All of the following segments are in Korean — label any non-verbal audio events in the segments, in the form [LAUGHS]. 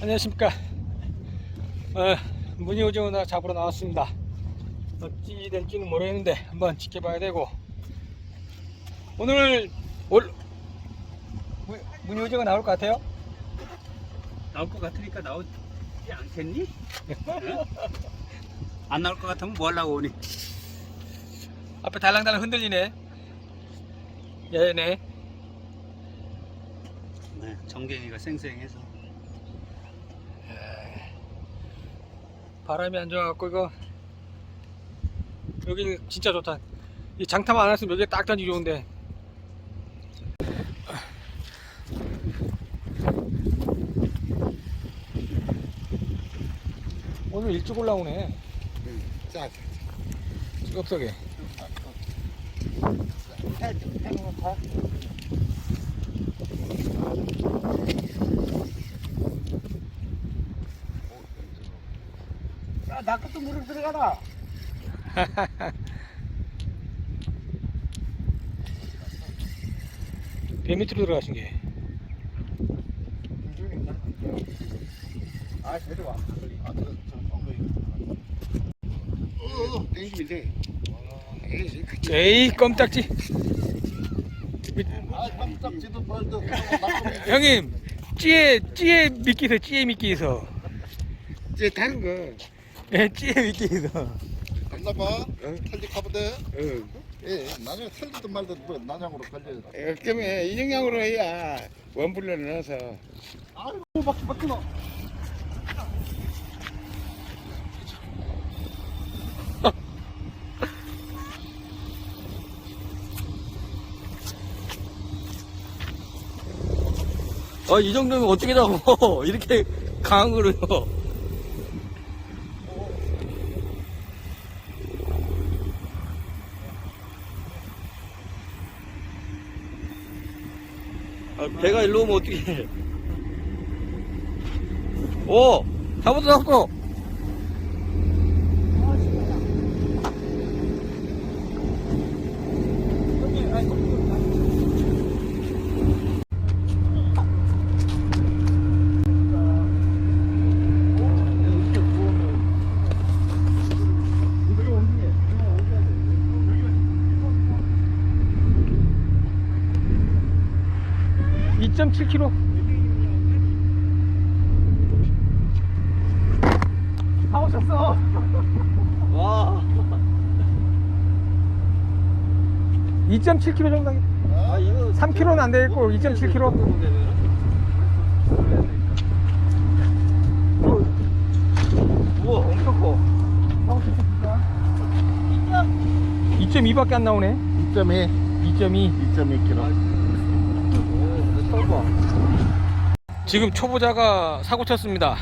안녕하십니까. 어, 무늬오징어 나 잡으러 나왔습니다. 어찌 될지는 모르겠는데 한번 지켜봐야 되고 오늘 올 무- 무늬오징어 나올 것 같아요? 나올 것 같으니까 나오지 않겠니? 응? 안 나올 것 같으면 뭐 하려고 오니? 앞에 달랑달랑 흔들리네. 얘네. 네, 정갱이가 쌩쌩해서 바람이 안 좋아갖고 이거 여기 진짜 좋다. 이 장타만 안 했으면 여기에 딱 던지기 좋은데. 오늘 일찍 올라오네. 자, 찌겁석에. 야, 나 것도 물을 들어가라. [LAUGHS] 배 밑으로 들어가신 게. 아, 내려와. 아, 저, 저. 어, 어, 돼. 에이, 그, 에이 껌딱지. 아, 깜짝지도 벌도. 형님 찌에 찌에 미끼서 찌에 미끼서. 이제 다른 거. 예, 찌에 미끼서. 갔나봐. 탈지 가보대. 예, 나중에 탈지도 말도 뭐 난장으로 걸려. 그러면 인형량으로 해야 원불로 넣어서 아이고, 막히 막히노. 아, 이 정도면 어떻게 잡어? [LAUGHS] 이렇게 강한 거를요. 아, 배가 일로 오면 어떻게 해. 오! 잡았어, 잡았어! 이 2.7kg. 사오셨어. 와. 2.7kg 정도. 하겠다. 아, 이거. 3kg는 안 되겠고 2.7kg. 우와, 엄청 커. 2.2밖에 안 나오네. 2.2, 2.2. 2.2kg. 처음 봐. 지금 초보자가 사고 쳤습니다.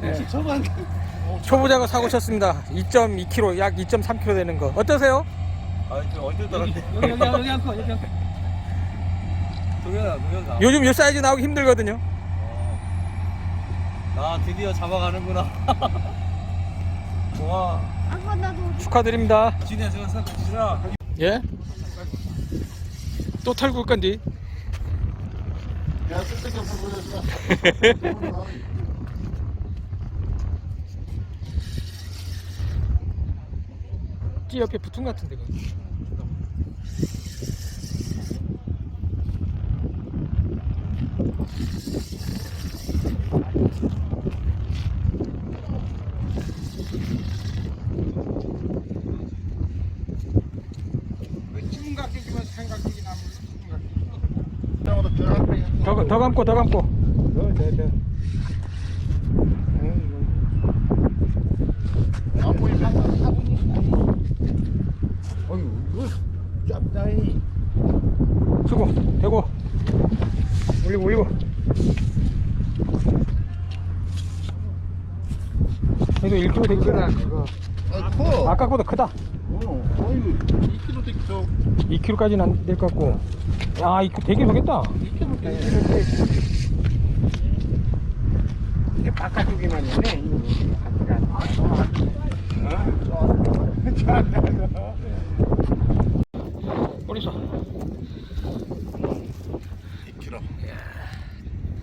네. 저만. 초보자가 사고 쳤습니다. 2.2kg, 약 2.3kg 되는 거. 어떠세요? 아, 저 언제 따랐네. 여기 여기 여기 여기 한코 동현아, 동현아. 요즘 요 사이즈 나오기 힘들거든요. 나 드디어 잡아가는구나. [LAUGHS] 와. 축하드립니다. 진이야, 저거 사, 진아. 예? 또 털고 올 건디. [LAUGHS] 찌 옆에 붙은 것 같은데. 그거. 찌문각기지만 생각기긴 하면 찌문각기. 더, 더 감고, 더 감고. 이거 짭다이. 수고, 대고. 올리고, 올리고. 그래도 1kg 되게 크다. 아, 커. 아까보다 크다. 어, 어휴, 2kg 됐죠. 2kg까지는 안 될 것 같고. 야, 이거 되게 크겠다. 2kg 이게 바깥쪽에만 있네. 뿌리서. 2kg.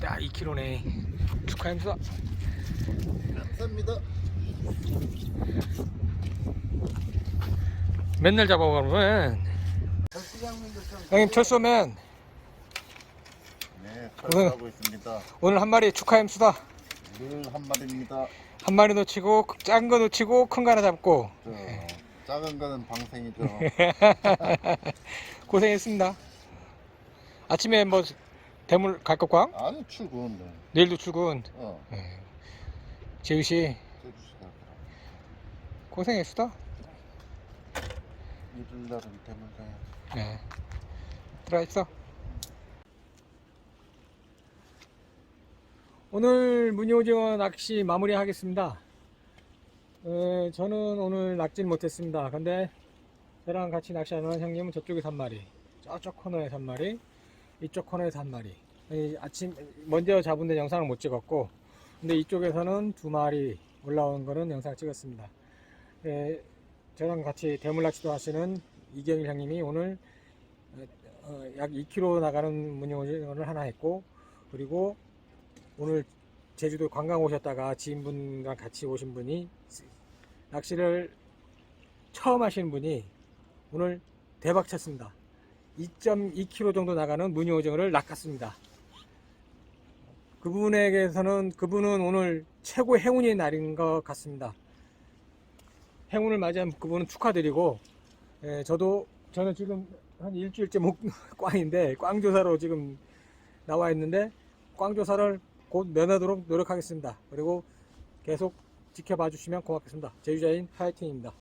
야, 2kg네. 축하합니다. 감사합니다. 맨날 잡아가면 형님 철수맨 네, 오늘- 하고 있습니다. 오늘 한 마리 축하합니다. 늘 한 마리입니다. 한 마리 놓치고 작은 거 놓치고 큰 거 하나 잡고 저 작은 거는 방생이죠. [LAUGHS] 고생했습니다. 아침에 뭐 대물 갈 것과 아니 출근. 네. 내일도 출근. 어, 재우 씨 고생했수다. 일요일 날은 대문 가야. 네. 들어가 있어. 오늘 무늬오징어 낚시 마무리 하겠습니다. 어, 저는 오늘 낚질 못했습니다. 근데 저랑 같이 낚시하는 형님은 저쪽에서 한 마리, 저쪽 코너에서 한 마리, 이쪽 코너에서 한 마리. 이 아침 먼저 잡은 데 영상을 못 찍었고, 근데 이쪽에서는 두 마리 올라온 거는 영상 찍었습니다. 예, 저랑 같이 대물 낚시도 하시는 이경일 형님이 오늘 어, 약 2km 나가는 문용을 하나 했고 그리고 오늘 제주도 관광 오셨다가 지인분과 같이 오신 분이 낚시를 처음 하시는 분이 오늘 대박 쳤습니다. 2.2km 정도 나가는 무늬오징어를 낚았습니다. 그분에게서는 그분은 오늘 최고 행운의 날인 것 같습니다. 행운을 맞이한 그분은 축하드리고 예, 저도 저는 지금 한 일주일째 목 [LAUGHS] 꽝인데 꽝 조사로 지금 나와 있는데 꽝 조사를 곧 면하도록 노력하겠습니다. 그리고 계속 지켜봐 주시면 고맙겠습니다. 제주자인 하이틴입니다.